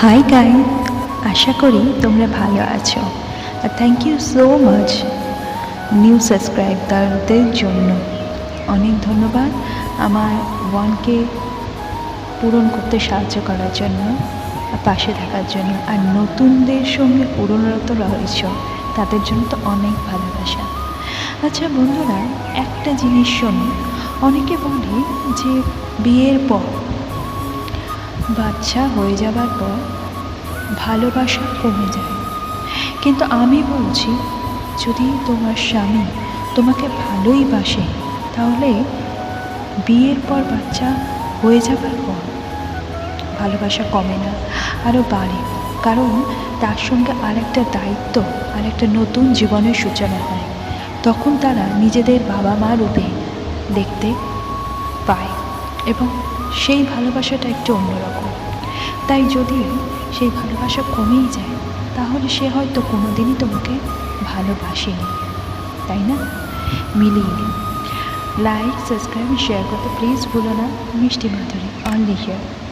High গাই আশা করি তোমরা ভালো আছো। আর thank you so much new সাবস্ক্রাইবারদের জন্য। অনেক ধন্যবাদ আমার ওয়ানকে পূরণ করতে সাহায্য করার জন্য পাশে থাকার জন্য। আর নতুনদের সঙ্গে পুরনোরত রয়েছ, তাদের জন্য তো অনেক ভালোবাসা। আচ্ছা বন্ধুরা, একটা জিনিস শোনো। অনেকে বলে যে বিয়ের পর বাচ্চা হয়ে যাবার পর ভালোবাসা কমে যায়। কিন্তু আমি বলছি, যদি তোমার স্বামী তোমাকে ভালোই বাসে, তাহলে বিয়ের পর বাচ্চা হয়ে যাবার পর ভালোবাসা কমে না, আরও বাড়ে। কারণ তার সঙ্গে আরেকটা দায়িত্ব আর একটা নতুন জীবনের সূচনা হয়। তখন তারা নিজেদের বাবা মা রূপে দেখতে পায় এবং সেই ভালোবাসাটা একটু অন্যরকম। তাই যদি সেই ভালোবাসা কমেই যায়, তাহলে সে হয়তো কোনো দিনই তোমাকে ভালোবাসেনি, তাই না? মিলিয়ে নিন লাইক সাবস্ক্রাইব শেয়ার করতে প্লিজ ভুলো না। মিষ্টি মাধুরী অনলি হিয়ার